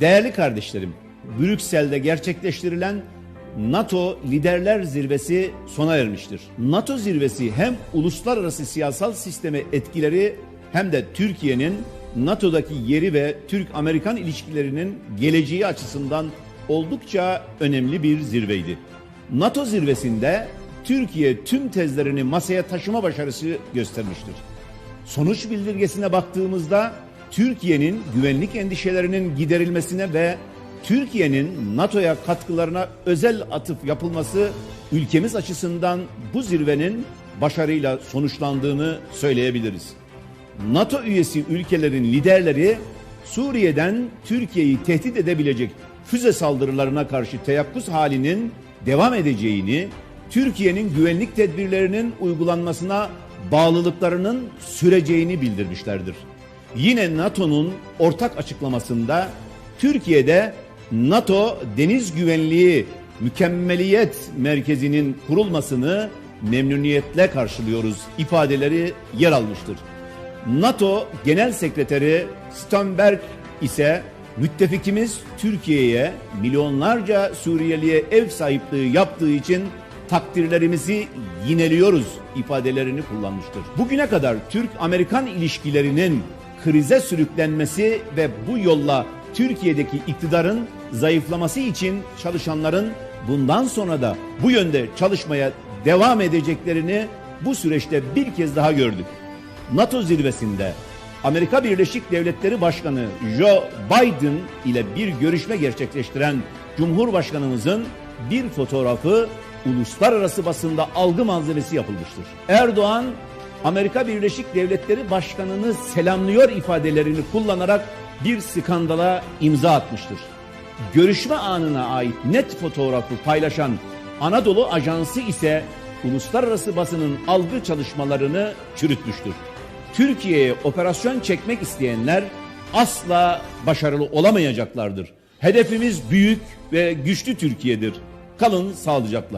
Değerli kardeşlerim, Brüksel'de gerçekleştirilen NATO Liderler Zirvesi sona ermiştir. NATO zirvesi hem uluslararası siyasal sisteme etkileri hem de Türkiye'nin NATO'daki yeri ve Türk-Amerikan ilişkilerinin geleceği açısından oldukça önemli bir zirveydi. NATO zirvesinde Türkiye tüm tezlerini masaya taşıma başarısı göstermiştir. Sonuç bildirgesine baktığımızda Türkiye'nin güvenlik endişelerinin giderilmesine ve Türkiye'nin NATO'ya katkılarına özel atıf yapılması ülkemiz açısından bu zirvenin başarıyla sonuçlandığını söyleyebiliriz. NATO üyesi ülkelerin liderleri Suriye'den Türkiye'yi tehdit edebilecek füze saldırılarına karşı teyakkuz halinin devam edeceğini, Türkiye'nin güvenlik tedbirlerinin uygulanmasına bağlılıklarının süreceğini bildirmişlerdir. Yine NATO'nun ortak açıklamasında Türkiye'de NATO Deniz Güvenliği Mükemmeliyet Merkezi'nin kurulmasını memnuniyetle karşılıyoruz ifadeleri yer almıştır. NATO Genel Sekreteri Stoltenberg ise müttefikimiz Türkiye'ye milyonlarca Suriyeliye ev sahipliği yaptığı için takdirlerimizi yineliyoruz ifadelerini kullanmıştır. Bugüne kadar Türk-Amerikan ilişkilerinin krize sürüklenmesi ve bu yolla Türkiye'deki iktidarın zayıflaması için çalışanların bundan sonra da bu yönde çalışmaya devam edeceklerini bu süreçte bir kez daha gördük. NATO zirvesinde Amerika Birleşik Devletleri Başkanı Joe Biden ile bir görüşme gerçekleştiren Cumhurbaşkanımızın bir fotoğrafı uluslararası basında algı malzemesi yapılmıştır. Erdoğan Amerika Birleşik Devletleri Başkanı'nı selamlıyor ifadelerini kullanarak bir skandala imza atmıştır. Görüşme anına ait net fotoğrafı paylaşan Anadolu Ajansı ise uluslararası basının algı çalışmalarını çürütmüştür. Türkiye'ye operasyon çekmek isteyenler asla başarılı olamayacaklardır. Hedefimiz büyük ve güçlü Türkiye'dir. Kalın sağlıcakla.